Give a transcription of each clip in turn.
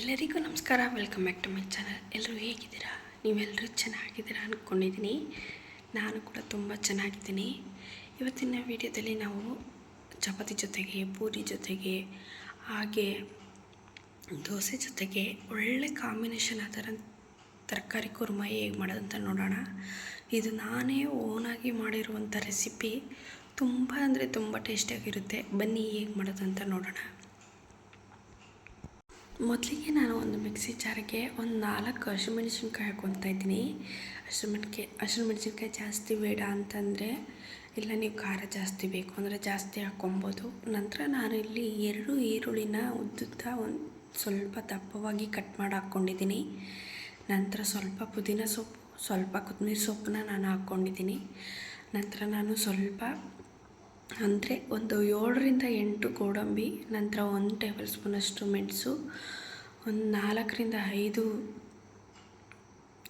ಎಲ್ಲರಿಗೂ ನಮಸ್ಕಾರ. Welcome back to my channel ಎಲ್ಲರೂ ಹೇಗಿದ್ದೀರಾ? ನೀವೆಲ್ಲರೂ ಚೆನ್ನಾಗಿದ್ದೀರಾ ಅಂದ್ಕೊಂಡಿದ್ದೀನಿ ನಾನು ಕೂಡ ತುಂಬ ಚೆನ್ನಾಗಿದ್ದೀನಿ. ಇವತ್ತಿನ ವಿಡಿಯೋದಲ್ಲಿ ನಾವು ಚಪಾತಿ ಜೊತೆಗೆ, ಪೂರಿ ಜೊತೆಗೆ, ಹಾಗೆ ದೋಸೆ ಜೊತೆಗೆ ಒಳ್ಳೆ ಕಾಂಬಿನೇಷನ್ ಆದ ತರಕಾರಿ ಕುರ್ಮ ಹೇಗೆ ಮಾಡೋದಂತ ನೋಡೋಣ. ಇದು ನಾನೇ ಓನಾಗಿ ಮಾಡಿರುವಂಥ ರೆಸಿಪಿ ತುಂಬ ಅಂದರೆ ತುಂಬ ಟೇಸ್ಟಿಯಾಗಿರುತ್ತೆ ಬನ್ನಿ ಹೇಗೆ ಮಾಡೋದಂತ ನೋಡೋಣ. ಮೊದಲಿಗೆ ನಾನು ಒಂದು ಮಿಕ್ಸಿ ಜಾರಿಗೆ ಒಂದು ನಾಲ್ಕು ಹಸಿಮೆಣಸಿನ್ಕಾಯಿ ಹಾಕ್ಕೊತಾ ಇದ್ದೀನಿ. ಹಸಿಮೆಣ್ಕಾಯಿ ಹಸಿಮೆಣಸಿನ್ಕಾಯಿ ಜಾಸ್ತಿ ಬೇಡ ಅಂತಂದರೆ ಇಲ್ಲ, ನೀವು ಖಾರ ಜಾಸ್ತಿ ಬೇಕು ಅಂದರೆ ಜಾಸ್ತಿ ಹಾಕ್ಕೊಬೋದು. ನಂತರ ನಾನು ಇಲ್ಲಿ ಎರಡು ಈರುಳ್ಳಿನ ಉದ್ದುದ್ದ ಒಂದು ಸ್ವಲ್ಪ ದಪ್ಪವಾಗಿ ಕಟ್ ಮಾಡಿ ಹಾಕ್ಕೊಂಡಿದ್ದೀನಿ. ನಂತರ ಸ್ವಲ್ಪ ಪುದೀನ ಸೊಪ್ಪು, ಸ್ವಲ್ಪ ಕೊತ್ತಂಬರಿ ಸೊಪ್ಪನ್ನ ನಾನು ಹಾಕ್ಕೊಂಡಿದ್ದೀನಿ. ನಂತರ ನಾನು ಸ್ವಲ್ಪ ಅಂದರೆ ಒಂದು ಏಳರಿಂದ ಎಂಟು ಗೋಡಂಬಿ, ನಂತರ ಒಂದು ಟೇಬಲ್ ಸ್ಪೂನಷ್ಟು ಮೆಣಸು, ಒಂದು ನಾಲ್ಕರಿಂದ ಐದು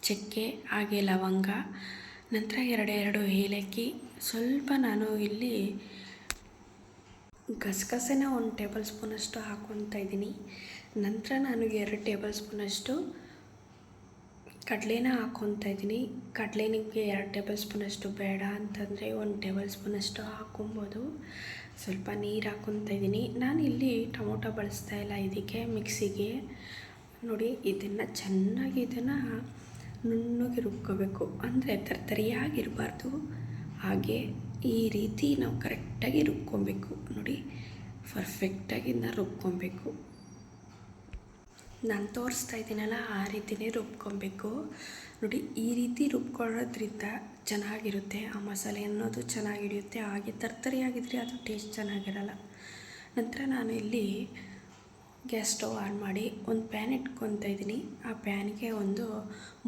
ಚಕ್ಕೆ, ಹಾಗೆ ಲವಂಗ, ನಂತರ ಎರಡೆರಡು ಏಲಕ್ಕಿ. ಸ್ವಲ್ಪ ನಾನು ಇಲ್ಲಿ ಗಸಗಸೆನ ಒಂದು ಟೇಬಲ್ ಸ್ಪೂನಷ್ಟು ಹಾಕ್ಕೊತಾ ಇದ್ದೀನಿ. ನಂತರ ನಾನು ಎರಡು ಟೇಬಲ್ ಸ್ಪೂನಷ್ಟು ಕಡಲೆನ ಹಾಕ್ಕೊತಾ ಇದ್ದೀನಿ. ಕಡಲೆ ನಿಮಗೆ ಎರಡು ಟೇಬಲ್ ಸ್ಪೂನಷ್ಟು ಬೇಡ ಅಂತಂದರೆ ಒಂದು ಟೇಬಲ್ ಸ್ಪೂನಷ್ಟು ಹಾಕ್ಕೊಬೋದು ಸ್ವಲ್ಪ ನೀರು ಹಾಕ್ಕೊತಾ ಇದ್ದೀನಿ. ನಾನು ಇಲ್ಲಿ ಟೊಮೊಟೊ ಬಳಸ್ತಾ ಇಲ್ಲ ಇದಕ್ಕೆ, ಮಿಕ್ಸಿಗೆ. ನೋಡಿ, ಇದನ್ನು ಚೆನ್ನಾಗಿ ಇದನ್ನು ನುಣ್ಣಗೆ ರುಬ್ಕೋಬೇಕು. ಅಂದರೆ ತರ್ತರಿಯಾಗಿರಬಾರ್ದು ಹಾಗೆ ಈ ರೀತಿ ನಾವು ಕರೆಕ್ಟಾಗಿ ರುಬ್ಕೊಬೇಕು. ನೋಡಿ ಪರ್ಫೆಕ್ಟಾಗಿ ಇದನ್ನ ರುಬ್ಕೊಬೇಕು. ನಾನು ತೋರಿಸ್ತಾ ಇದ್ದೀನಲ್ಲ, ಆ ರೀತಿಯೇ ರುಬ್ಕೊಬೇಕು. ನೋಡಿ, ಈ ರೀತಿ ರುಬ್ಕೊಳ್ಳೋದ್ರಿಂದ ಚೆನ್ನಾಗಿರುತ್ತೆ. ಆ ಮಸಾಲೆ ಅನ್ನೋದು ಚೆನ್ನಾಗಿ ಹಿಡಿಯುತ್ತೆ ಹಾಗೆ ತರ್ತರಿಯಾಗಿದ್ದರೆ ಅದು ಟೇಸ್ಟ್ ಚೆನ್ನಾಗಿರಲ್ಲ. ನಂತರ ನಾನು ಇಲ್ಲಿ ಗ್ಯಾಸ್ ಸ್ಟವ್ ಆನ್ ಮಾಡಿ ಒಂದು ಪ್ಯಾನ್ ಇಟ್ಕೊತಾ ಇದ್ದೀನಿ. ಆ ಪ್ಯಾನ್ಗೆ ಒಂದು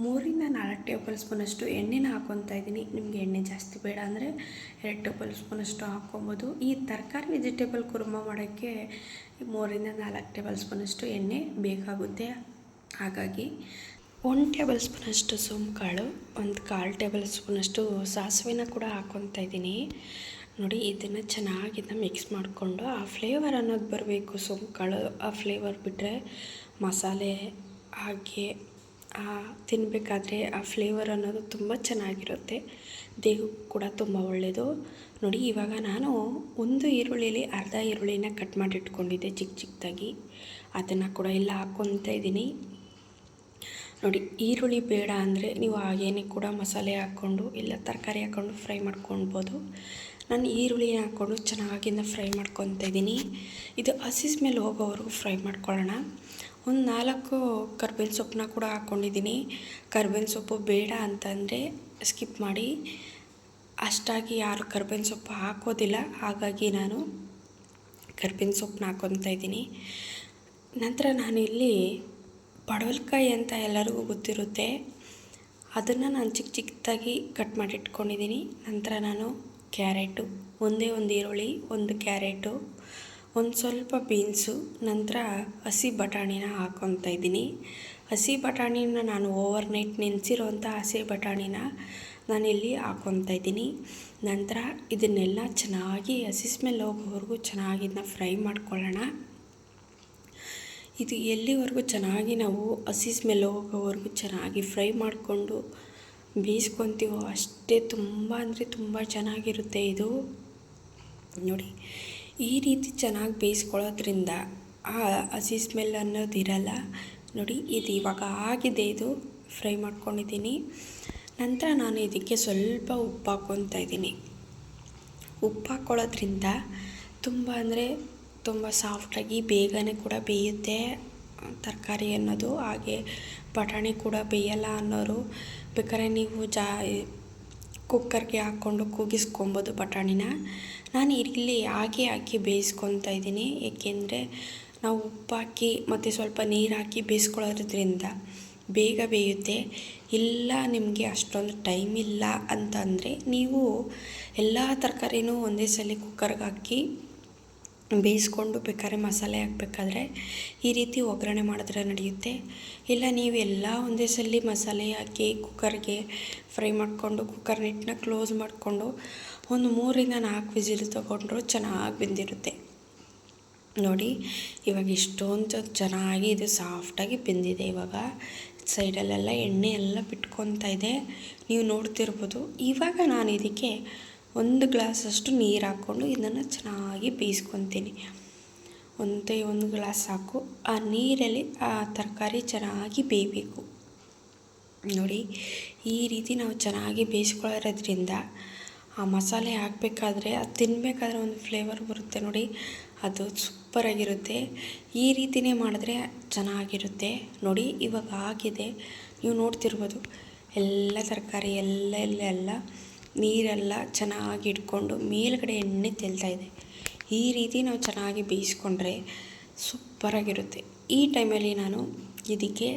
ಮೂರಿಂದ ನಾಲ್ಕು ಟೇಬಲ್ ಸ್ಪೂನಷ್ಟು ಎಣ್ಣೆನ ಹಾಕ್ಕೊತಾ ಇದ್ದೀನಿ. ನಿಮಗೆ ಎಣ್ಣೆ ಜಾಸ್ತಿ ಬೇಡ ಅಂದರೆ ಎರಡು ಟೇಬಲ್ ಸ್ಪೂನಷ್ಟು ಹಾಕ್ಕೊಬೋದು ಈ ತರಕಾರಿ ವೆಜಿಟೇಬಲ್ ಕುರ್ಮ ಮಾಡೋಕ್ಕೆ ಮೂರಿಂದ ನಾಲ್ಕು ಟೇಬಲ್ ಸ್ಪೂನಷ್ಟು ಎಣ್ಣೆ ಬೇಕಾಗುತ್ತೆ. ಹಾಗಾಗಿ ಒಂದು ಟೇಬಲ್ ಸ್ಪೂನಷ್ಟು ಕಾಳು ಒಂದು ಕಾಲು ಟೇಬಲ್ ಸ್ಪೂನಷ್ಟು ಸಾಸಿವೆನ ಕೂಡ ಹಾಕ್ಕೊತಾ ಇದ್ದೀನಿ. ನೋಡಿ, ಇದನ್ನು ಚೆನ್ನಾಗಿ ಮಿಕ್ಸ್ ಮಾಡಿಕೊಂಡು ಆ ಫ್ಲೇವರ್ ಅನ್ನೋದು ಬರಬೇಕು. ಕಾಳು, ಆ ಫ್ಲೇವರ್ ಬಿಟ್ಟರೆ ಮಸಾಲೆ, ಹಾಗೆ ತಿನ್ನಬೇಕಾದ್ರೆ ಆ ಫ್ಲೇವರ್ ಅನ್ನೋದು ತುಂಬ ಚೆನ್ನಾಗಿರುತ್ತೆ. ದೇಹಕ್ಕೂ ಕೂಡ ತುಂಬ ಒಳ್ಳೆಯದು ನೋಡಿ, ಇವಾಗ ನಾನು ಒಂದು ಈರುಳ್ಳಿಲಿ ಅರ್ಧ ಈರುಳ್ಳಿನ ಕಟ್ ಮಾಡಿಟ್ಕೊಂಡಿದ್ದೆ ಚಿಕ್ಕ ಚಿಕ್ಕದಾಗಿ ಅದನ್ನು ಕೂಡ ಎಲ್ಲ ಹಾಕ್ಕೊತಾ ಇದ್ದೀನಿ. ನೋಡಿ, ಈರುಳ್ಳಿ ಬೇಡ ಅಂದರೆ ನೀವು ಹಾಗೇನೆ ಕೂಡ ಮಸಾಲೆ ಹಾಕ್ಕೊಂಡು ಇಲ್ಲ ತರಕಾರಿ ಹಾಕ್ಕೊಂಡು ಫ್ರೈ ಮಾಡ್ಕೊಳ್ಬೋದು. ನಾನು ಈರುಳ್ಳಿ ಹಾಕ್ಕೊಂಡು ಚೆನ್ನಾಗಿಂದ ಫ್ರೈ ಮಾಡ್ಕೊತ ಇದ್ದೀನಿ. ಇದು ಹಸಿಸ್ ಮೇಲೆ ಹೋಗೋವರೆಗೂ ಫ್ರೈ ಮಾಡ್ಕೊಳ್ಳೋಣ. ಒಂದು ನಾಲ್ಕು ಕರ್ಬೇವಿನ ಸೊಪ್ಪನ್ನ ಕೂಡ ಹಾಕ್ಕೊಂಡಿದ್ದೀನಿ. ಕರ್ಬೇವಿನ ಸೊಪ್ಪು ಬೇಡ ಅಂತಂದರೆ ಸ್ಕಿಪ್ ಮಾಡಿ. ಅಷ್ಟಾಗಿ ಯಾರು ಕರ್ಬೇವಿನ ಸೊಪ್ಪು ಹಾಕೋದಿಲ್ಲ, ಹಾಗಾಗಿ ನಾನು ಕರ್ಬೇವಿನ ಸೊಪ್ಪನ್ನ ಹಾಕ್ಕೊತಾ ಇದ್ದೀನಿ. ನಂತರ ನಾನಿಲ್ಲಿ ಪಡವಲ್ಕಾಯಿ ಅಂತ ಎಲ್ಲರಿಗೂ ಗೊತ್ತಿರುತ್ತೆ. ಅದನ್ನು ನಾನು ಚಿಕ್ಕ ಚಿಕ್ಕದಾಗಿ ಕಟ್ ಮಾಡಿ ಇಟ್ಕೊಂಡಿದ್ದೀನಿ. ನಂತರ ನಾನು ಕ್ಯಾರೆಟು. ಒಂದೇ ಒಂದು ಈರುಳ್ಳಿ, ಒಂದು ಕ್ಯಾರೆಟು, ಒಂದು ಸ್ವಲ್ಪ ಬೀನ್ಸು, ನಂತರ ಹಸಿ ಬಟಾಣಿನ ಹಾಕ್ಕೊತಾ ಇದ್ದೀನಿ. ಹಸಿ ಬಟಾಣಿನ ನಾನು ಓವರ್ ನೈಟ್ ನೆನೆಸಿರೋಂಥ ಹಸಿ ಬಟಾಣಿನ ನಾನಿಲ್ಲಿ ಹಾಕ್ಕೊತಾ ಇದ್ದೀನಿ. ನಂತರ ಇದನ್ನೆಲ್ಲ ಚೆನ್ನಾಗಿ ಹಸಿ ಸ್ಮೆಲ್ ಹೋಗೋವರೆಗೂ ಚೆನ್ನಾಗಿ ಇದನ್ನ ಫ್ರೈ ಮಾಡ್ಕೊಳ್ಳೋಣ. ಇದು ಎಲ್ಲಿವರೆಗೂ ಚೆನ್ನಾಗಿ ನಾವು ಹಸಿ ಸ್ಮೆಲ್ ಹೋಗೋವರೆಗೂ ಚೆನ್ನಾಗಿ ಫ್ರೈ ಮಾಡಿಕೊಂಡು ಬೇಯಿಸ್ಕೊತೀವೋ ಅಷ್ಟೇ ತುಂಬ ಅಂದರೆ ತುಂಬ ಚೆನ್ನಾಗಿರುತ್ತೆ ಇದು. ನೋಡಿ, ಈ ರೀತಿ ಚೆನ್ನಾಗಿ ಬೇಯಿಸ್ಕೊಳ್ಳೋದ್ರಿಂದ ಆ ಹಸಿ ಸ್ಮೆಲ್ ಅನ್ನೋದು ಇರಲ್ಲ. ನೋಡಿ, ಇದು ಇವಾಗ ಆಗಿದೆ ಇದು. ಫ್ರೈ ಮಾಡ್ಕೊಂಡಿದ್ದೀನಿ. ನಂತರ ನಾನು ಇದಕ್ಕೆ ಸ್ವಲ್ಪ ಉಪ್ಪು ಹಾಕ್ಕೊತಾ ಇದ್ದೀನಿ. ಉಪ್ಪು ಹಾಕ್ಕೊಳ್ಳೋದ್ರಿಂದ ತುಂಬ ಅಂದರೆ ತುಂಬ ಸಾಫ್ಟಾಗಿ ಬೇಗನೆ ಕೂಡ ಬೇಯುತ್ತೆ. ತರಕಾರಿ ಅನ್ನೋದು, ಹಾಗೆ ಬಟಾಣಿ ಕೂಡ ಬೇಯಲ್ಲ ಅನ್ನೋರು. ಬೇಕಾದ್ರೆ ನೀವು ಜಾ ಕುಕ್ಕರ್ಗೆ ಹಾಕ್ಕೊಂಡು ಕೂಗಿಸ್ಕೊಬೋದು ಬಟಾಣಿನ. ನಾನು ಇಲ್ಲಿ ಹಾಗೆ ಹಾಕಿ ಬೇಯಿಸ್ಕೊತಾ ಇದ್ದೀನಿ. ಏಕೆಂದರೆ ನಾವು ಉಪ್ಪು ಹಾಕಿ ಮತ್ತು ಸ್ವಲ್ಪ ನೀರು ಹಾಕಿ ಬೇಯಿಸ್ಕೊಳ್ಳೋದ್ರಿಂದ ಬೇಗ ಬೇಯುತ್ತೆ. ಇಲ್ಲ ನಿಮಗೆ ಅಷ್ಟೊಂದು ಟೈಮ್ ಇಲ್ಲ ಅಂತಂದರೆ ನೀವು ಎಲ್ಲ ತರಕಾರಿನೂ ಒಂದೇ ಸಲ ಕುಕ್ಕರ್ಗೆ ಹಾಕಿ ಬೇಯಿಸ್ಕೊಂಡು ಬೇಕಾದ್ರೆ ಮಸಾಲೆ ಹಾಕಬೇಕಾದ್ರೆ ಈ ರೀತಿ ಒಗ್ಗರಣೆ ಮಾಡಿದ್ರೆ ನಡೆಯುತ್ತೆ. ಇಲ್ಲ, ನೀವು ಎಲ್ಲ ಒಂದೇ ಸಲ ಮಸಾಲೆ ಹಾಕಿ ಕುಕ್ಕರ್ಗೆ ಫ್ರೈ ಮಾಡಿಕೊಂಡು ಕುಕ್ಕರ್ ನೆಟ್ಟನ್ನ ಕ್ಲೋಸ್ ಮಾಡಿಕೊಂಡು ಒಂದು ಮೂರಿಂದ ನಾಲ್ಕು ವಿಜಿಲ್ ತೊಗೊಂಡ್ರು ಚೆನ್ನಾಗಿ ಬೆಂದಿರುತ್ತೆ. ನೋಡಿ, ಇವಾಗ ಇಷ್ಟೊಂದು ಚೆನ್ನಾಗಿ ಇದು ಸಾಫ್ಟಾಗಿ ಬೆಂದಿದೆ. ಇವಾಗ ಸೈಡಲ್ಲೆಲ್ಲ ಎಣ್ಣೆ ಎಲ್ಲ ಬಿಟ್ಕೊತಾ ಇದೆ. ನೀವು ನೋಡ್ತಿರ್ಬೋದು. ಇವಾಗ ನಾನು ಇದಕ್ಕೆ ಒಂದು ಗ್ಲಾಸಷ್ಟು ನೀರು ಹಾಕ್ಕೊಂಡು ಇದನ್ನು ಚೆನ್ನಾಗಿ ಬೇಯಿಸ್ಕೊತೀನಿ. ಒಂದೇ ಒಂದು ಗ್ಲಾಸ್ ಸಾಕು. ಆ ನೀರಲ್ಲಿ ಆ ತರಕಾರಿ ಚೆನ್ನಾಗಿ ಬೇಯಬೇಕು. ನೋಡಿ, ಈ ರೀತಿ ನಾವು ಚೆನ್ನಾಗಿ ಬೇಯಿಸ್ಕೊಳ್ಳೋದ್ರಿಂದ ಆ ಮಸಾಲೆ ಹಾಕಬೇಕಾದ್ರೆ, ಅದು ತಿನ್ನಬೇಕಾದ್ರೆ ಒಂದು ಫ್ಲೇವರ್ ಬರುತ್ತೆ ನೋಡಿ. ಅದು ಸೂಪರಾಗಿರುತ್ತೆ. ಈ ರೀತಿಯೇ ಮಾಡಿದ್ರೆ ಚೆನ್ನಾಗಿರುತ್ತೆ. ನೋಡಿ, ಇವಾಗ ಆಗಿದೆ. ನೀವು ನೋಡ್ತಿರ್ಬೋದು. ಎಲ್ಲ ತರಕಾರಿ, ಎಲ್ಲ ಎಲ್ಲ ಎಲ್ಲ ನೀರೆಲ್ಲ ಚೆನ್ನಾಗಿ ಇಟ್ಕೊಂಡು ಮೇಲುಗಡೆ ಎಣ್ಣೆ ತೆಲ್ತಾ ಇದೆ. ಈ ರೀತಿ ನಾವು ಚೆನ್ನಾಗಿ ಬೇಯಿಸ್ಕೊಂಡ್ರೆ ಸೂಪರಾಗಿರುತ್ತೆ. ಈ ಟೈಮಲ್ಲಿ ನಾನು ಇದಕ್ಕೆ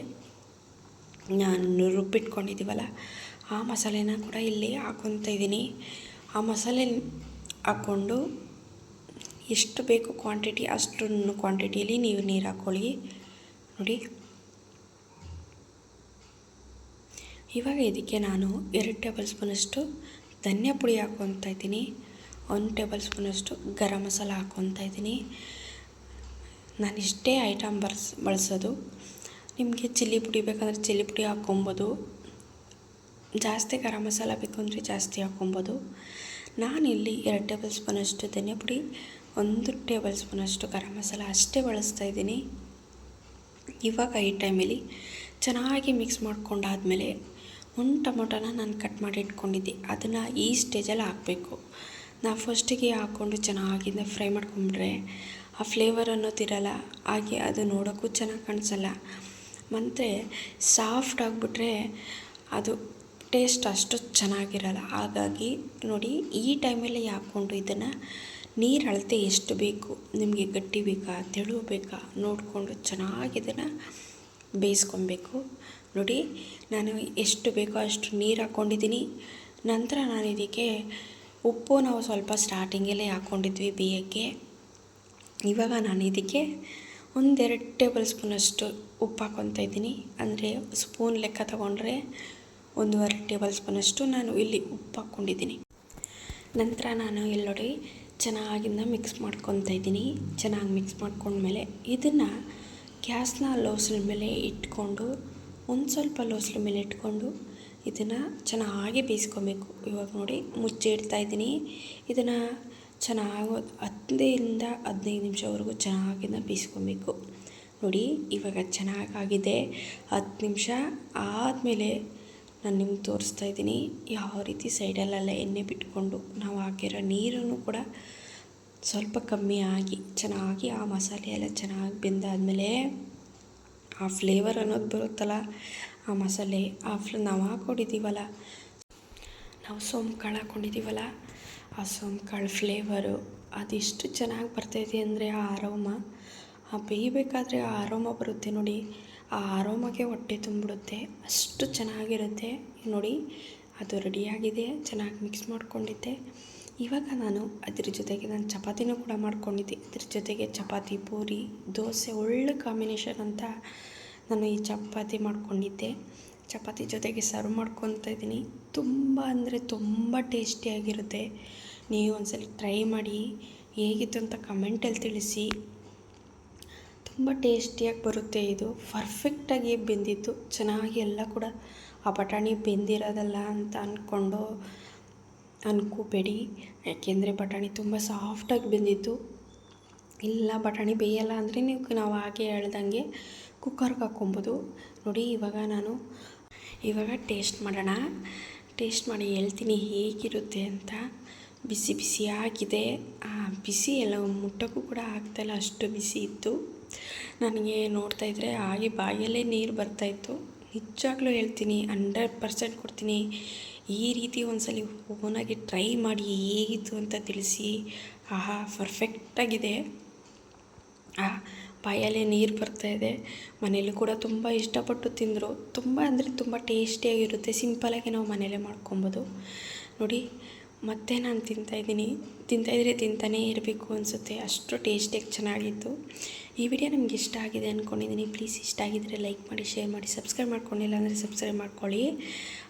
ನಾನು ರುಬ್ಬಿಟ್ಕೊಂಡಿದ್ದೀವಲ್ಲ, ಆ ಮಸಾಲೆನ ಕೂಡ ಇಲ್ಲಿ ಹಾಕೊತ ಇದ್ದೀನಿ. ಆ ಮಸಾಲೆ ಹಾಕ್ಕೊಂಡು ಎಷ್ಟು ಬೇಕು ಕ್ವಾಂಟಿಟಿ ಅಷ್ಟನ್ನು ಕ್ವಾಂಟಿಟಿಯಲ್ಲಿ ನೀವು ನೀರು ಹಾಕ್ಕೊಳ್ಳಿ. ನೋಡಿ. ಇವಾಗ ಇದಕ್ಕೆ ನಾನು ಎರಡು ಟೇಬಲ್ ಸ್ಪೂನಷ್ಟು ಧನಿಯಾ ಪುಡಿ ಹಾಕ್ಕೊತಾ ಇದ್ದೀನಿ. ಒಂದು ಟೇಬಲ್ ಸ್ಪೂನಷ್ಟು ಗರಂ ಮಸಾಲ ಹಾಕ್ಕೊತಾ ಇದ್ದೀನಿ. ನಾನು ಇಷ್ಟೇ ಐಟಮ್ ಬರ್ಸ್ ಬಳಸೋದು. ನಿಮಗೆ ಚಿಲ್ಲಿ ಪುಡಿ ಬೇಕಂದರೆ ಚಿಲ್ಲಿ ಪುಡಿ ಹಾಕ್ಕೊಬೋದು ಜಾಸ್ತಿ ಗರಂ ಮಸಾಲ ಬೇಕು ಅಂದರೆ ಜಾಸ್ತಿ ಹಾಕ್ಕೊಬೋದು ನಾನಿಲ್ಲಿ ಎರಡು ಟೇಬಲ್ ಸ್ಪೂನಷ್ಟು ಧನಿಯಾ ಪುಡಿ, ಒಂದು ಟೇಬಲ್ ಸ್ಪೂನಷ್ಟು ಗರಂ ಮಸಾಲ ಅಷ್ಟೇ ಬಳಸ್ತಾ ಇದ್ದೀನಿ. ಇವಾಗ ಈ ಟೈಮಲ್ಲಿ ಚೆನ್ನಾಗಿ ಮಿಕ್ಸ್ ಮಾಡ್ಕೊಂಡಾದಮೇಲೆ ಒಂದು ಟೊಮೊಟೊನ ನಾನು ಕಟ್ ಮಾಡಿ ಇಟ್ಕೊಂಡಿದ್ದೆ. ಅದನ್ನು ಈ ಸ್ಟೇಜಲ್ಲಿ ಹಾಕಬೇಕು. ನಾವು ಫಸ್ಟಿಗೆ ಹಾಕ್ಕೊಂಡು ಚೆನ್ನಾಗಿಂದ ಫ್ರೈ ಮಾಡ್ಕೊಂಬಿಟ್ರೆ ಆ ಫ್ಲೇವರ್ ಅನ್ನೋದಿರಲ್ಲ, ಹಾಗೆ ಅದು ನೋಡೋಕ್ಕೂ ಚೆನ್ನಾಗಿ ಕಾಣಿಸಲ್ಲ. ಮತ್ತು ಸಾಫ್ಟ್ ಆಗಿಬಿಟ್ರೆ ಅದು ಟೇಸ್ಟ್ ಅಷ್ಟು ಚೆನ್ನಾಗಿರಲ್ಲ. ಹಾಗಾಗಿ ನೋಡಿ, ಈ ಟೈಮಲ್ಲಿ ಹಾಕ್ಕೊಂಡು ಇದನ್ನು ನೀರು ಅಳತೆ ಎಷ್ಟು ಬೇಕು, ನಿಮಗೆ ಗಟ್ಟಿ ಬೇಕಾ, ತೆಳು ಬೇಕಾ ನೋಡಿಕೊಂಡು ಚೆನ್ನಾಗಿ ಇದನ್ನು ಬೇಯಿಸ್ಕೊಬೇಕು. ನೋಡಿ, ನಾನು ಎಷ್ಟು ಬೇಕೋ ಅಷ್ಟು ನೀರು ಹಾಕ್ಕೊಂಡಿದ್ದೀನಿ. ನಂತರ ನಾನು ಇದಕ್ಕೆ ಉಪ್ಪು ನಾವು ಸ್ವಲ್ಪ ಸ್ಟಾರ್ಟಿಂಗಲ್ಲೇ ಹಾಕ್ಕೊಂಡಿದ್ವಿ ಬಿಯಕ್ಕೆ ಇವಾಗ ನಾನು ಇದಕ್ಕೆ ಒಂದೆರಡು ಟೇಬಲ್ ಸ್ಪೂನಷ್ಟು ಉಪ್ಪು ಹಾಕ್ಕೊತಾ ಇದ್ದೀನಿ. ಅಂದರೆ ಸ್ಪೂನ್ ಲೆಕ್ಕ ತಗೊಂಡ್ರೆ ಒಂದೂವರೆ ಟೇಬಲ್ ಸ್ಪೂನಷ್ಟು ನಾನು ಇಲ್ಲಿ ಉಪ್ಪು ಹಾಕ್ಕೊಂಡಿದ್ದೀನಿ. ನಂತರ ನಾನು ಇಲ್ಲಿ ನೋಡಿ, ಚೆನ್ನಾಗಿಂದ ಮಿಕ್ಸ್ ಮಾಡ್ಕೊತಾ ಇದ್ದೀನಿ. ಚೆನ್ನಾಗಿ ಮಿಕ್ಸ್ ಮಾಡ್ಕೊಂಡ್ಮೇಲೆ ಇದನ್ನು ಗ್ಯಾಸ್ನ ಲೋಸಿನ ಮೇಲೆ ಇಟ್ಕೊಂಡು ಒಂದು ಸ್ವಲ್ಪ ಲೋಸ್ಲು ಮೇಲೆ ಇಟ್ಕೊಂಡು ಇದನ್ನು ಚೆನ್ನಾಗಿ ಬೇಯಿಸ್ಕೊಬೇಕು. ಇವಾಗ ನೋಡಿ ಮುಚ್ಚಿ ಇಡ್ತಾ ಇದ್ದೀನಿ. ಇದನ್ನು ಚೆನ್ನಾಗಿ ಹತ್ತರಿಂದ ಹದಿನೈದು ನಿಮಿಷವರೆಗೂ ಚೆನ್ನಾಗಿಂದ ಬೇಯಿಸ್ಕೊಬೇಕು. ನೋಡಿ ಇವಾಗ ಚೆನ್ನಾಗಾಗಿದೆ. ಹತ್ತು ನಿಮಿಷ ಆದಮೇಲೆ ನಾನು ನಿಮ್ಗೆ ತೋರಿಸ್ತಾ ಇದ್ದೀನಿ ಯಾವ ರೀತಿ ಸೈಡಲ್ಲೆಲ್ಲ ಎಣ್ಣೆ ಬಿಟ್ಕೊಂಡು ನಾವು ಹಾಕಿರೋ ನೀರನ್ನು ಕೂಡ ಸ್ವಲ್ಪ ಕಮ್ಮಿ ಆಗಿ ಚೆನ್ನಾಗಿ ಆ ಮಸಾಲೆ ಎಲ್ಲ ಚೆನ್ನಾಗಿ ಬೆಂದಾದಮೇಲೆ ಆ ಫ್ಲೇವರ್ ಅನ್ನೋದು ಬರುತ್ತಲ್ಲ, ಆ ಮಸಾಲೆ, ಆ ಫ್ಲ ನಾವು ಹಾಕೊಂಡಿದ್ದೀವಲ್ಲ, ನಾವು ಸೋಂಪು ಕಾಳು ಹಾಕ್ಕೊಂಡಿದ್ದೀವಲ್ಲ ಆ ಸೋಂಪು ಕಾಳು ಫ್ಲೇವರು ಅದೆಷ್ಟು ಚೆನ್ನಾಗಿ ಬರ್ತೈತೆ ಅಂದರೆ ಆ ಆರೋಮ ಆ ಬೇಯಬೇಕಾದ್ರೆ ಆ ಆರೋಮ ಬರುತ್ತೆ ನೋಡಿ. ಆ ಆರೋಮಗೆ ಹೊಟ್ಟೆ ತುಂಬಿಡುತ್ತೆ, ಅಷ್ಟು ಚೆನ್ನಾಗಿರುತ್ತೆ. ನೋಡಿ, ಅದು ರೆಡಿಯಾಗಿದೆ ಚೆನ್ನಾಗಿ ಮಿಕ್ಸ್ ಮಾಡ್ಕೊಂಡಿದ್ದೆ. ಇವಾಗ ನಾನು ಅದ್ರ ಜೊತೆಗೆ ನಾನು ಚಪಾತಿನೂ ಕೂಡ ಮಾಡ್ಕೊಂಡಿದ್ದೆ. ಇದ್ರ ಜೊತೆಗೆ ಚಪಾತಿ, ಪೂರಿ, ದೋಸೆ ಒಳ್ಳೆ ಕಾಂಬಿನೇಷನ್ ಅಂತ ನಾನು ಈ ಚಪಾತಿ ಮಾಡ್ಕೊಂಡಿದ್ದೆ. ಚಪಾತಿ ಜೊತೆಗೆ ಸರ್ವ್ ಮಾಡ್ಕೊತಾ ಇದ್ದೀನಿ. ತುಂಬ ಅಂದರೆ ತುಂಬ ಟೇಸ್ಟಿಯಾಗಿರುತ್ತೆ ನೀವು ಒಂದ್ಸಲ ಟ್ರೈ ಮಾಡಿ, ಹೇಗಿತ್ತು ಅಂತ ಕಮೆಂಟಲ್ಲಿ ತಿಳಿಸಿ. ತುಂಬ ಟೇಸ್ಟಿಯಾಗಿ ಬರುತ್ತೆ ಇದು. ಪರ್ಫೆಕ್ಟಾಗಿ ಬೆಂದಿತ್ತು. ಚೆನ್ನಾಗಿ ಎಲ್ಲ ಕೂಡ ಆ ಬಟಾಣಿ ಬೆಂದಿರೋದಲ್ಲ ಅಂತ ಅಂದ್ಕೊಂಡು ಅನ್ಕೋಬೇಡಿ. ಯಾಕೆಂದರೆ ಬಟಾಣಿ ತುಂಬ ಸಾಫ್ಟಾಗಿ ಬೆಂದಿತ್ತು. ಇಲ್ಲ, ಬಟಾಣಿ ಬೇಯಲ್ಲ ಅಂದರೆ ನೀವು ನಾವು ಹಾಗೆ ಹೇಳ್ದಂಗೆ ಕುಕ್ಕರ್ಗೆ ಹಾಕ್ಕೊಬೋದು. ನೋಡಿ, ಇವಾಗ ನಾನು, ಇವಾಗ ಟೇಸ್ಟ್ ಮಾಡೋಣ. ಟೇಸ್ಟ್ ಮಾಡಿ ಹೇಳ್ತೀನಿ ಹೇಗಿರುತ್ತೆ ಅಂತ. ಬಿಸಿ ಬಿಸಿಯಾಗಿದೆ ಆ, ಬಿಸಿ ಎಲ್ಲ ಮುಟ್ಟೋಕ್ಕೂ ಕೂಡ ಆಗ್ತಾಯಿಲ್ಲ ಅಷ್ಟು ಬಿಸಿ ಇತ್ತು. ನನಗೆ ನೋಡ್ತಾ ಇದ್ದರೆ ಹಾಗೆ ಬಾಯಲ್ಲೇ ನೀರು ಬರ್ತಾಯಿತ್ತು ನಿಜವಾಗ್ಲೂ ಹೇಳ್ತೀನಿ ಹಂಡ್ರೆಡ್ ಪರ್ಸೆಂಟ್ ಕೊಡ್ತೀನಿ. ಈ ರೀತಿ ಒಂದ್ಸಲ ಓನಾಗಿ ಟ್ರೈ ಮಾಡಿ ಹೇಗಿತ್ತು ಅಂತ ತಿಳಿಸಿ. ಆಹಾ ಪರ್ಫೆಕ್ಟಾಗಿದೆ ಆ, ಬಾಯಲ್ಲೇ ನೀರು ಬರ್ತಾ ಇದೆ. ಮನೇಲಿ ಕೂಡ ತುಂಬ ಇಷ್ಟಪಟ್ಟು ತಿಂದರು. ತುಂಬ ಅಂದರೆ ತುಂಬ ಟೇಸ್ಟಿಯಾಗಿರುತ್ತೆ ಸಿಂಪಲಾಗಿ ನಾವು ಮನೇಲೇ ಮಾಡ್ಕೊಬೋದು. ನೋಡಿ, ಮತ್ತೆ ನಾನು ತಿಂತಾಯಿದ್ದೀನಿ ತಿಂತಾಯಿದ್ರೆ ತಿಂತಾನೇ ಇರಬೇಕು ಅನಿಸುತ್ತೆ. ಅಷ್ಟು ಟೇಸ್ಟಿಯಾಗಿ ಚೆನ್ನಾಗಿತ್ತು. ಈ ವಿಡಿಯೋ ನಿಮ್ಗೆ ಇಷ್ಟ ಆಗಿದೆ ಅಂದ್ಕೊಂಡಿದ್ದೀನಿ ಪ್ಲೀಸ್ ಇಷ್ಟ ಆಗಿದ್ದರೆ ಲೈಕ್ ಮಾಡಿ ಶೇರ್ ಮಾಡಿ ಸಬ್ಸ್ಕ್ರೈಬ್ ಮಾಡ್ಕೊಂಡಿಲ್ಲ ಅಂದರೆ ಸಬ್ಸ್ಕ್ರೈಬ್ ಮಾಡ್ಕೊಳ್ಳಿ.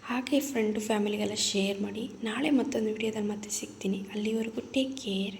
ಹಾಗೆ ಫ್ರೆಂಡು ಫ್ಯಾಮಿಲಿಗೆಲ್ಲ ಶೇರ್ ಮಾಡಿ ನಾಳೆ ಮತ್ತೊಂದು ವಿಡಿಯೋದಲ್ಲಿ ಮತ್ತೆ ಸಿಗ್ತೀನಿ. ಅಲ್ಲಿವರೆಗೂ ಟೇಕ್ ಕೇರ್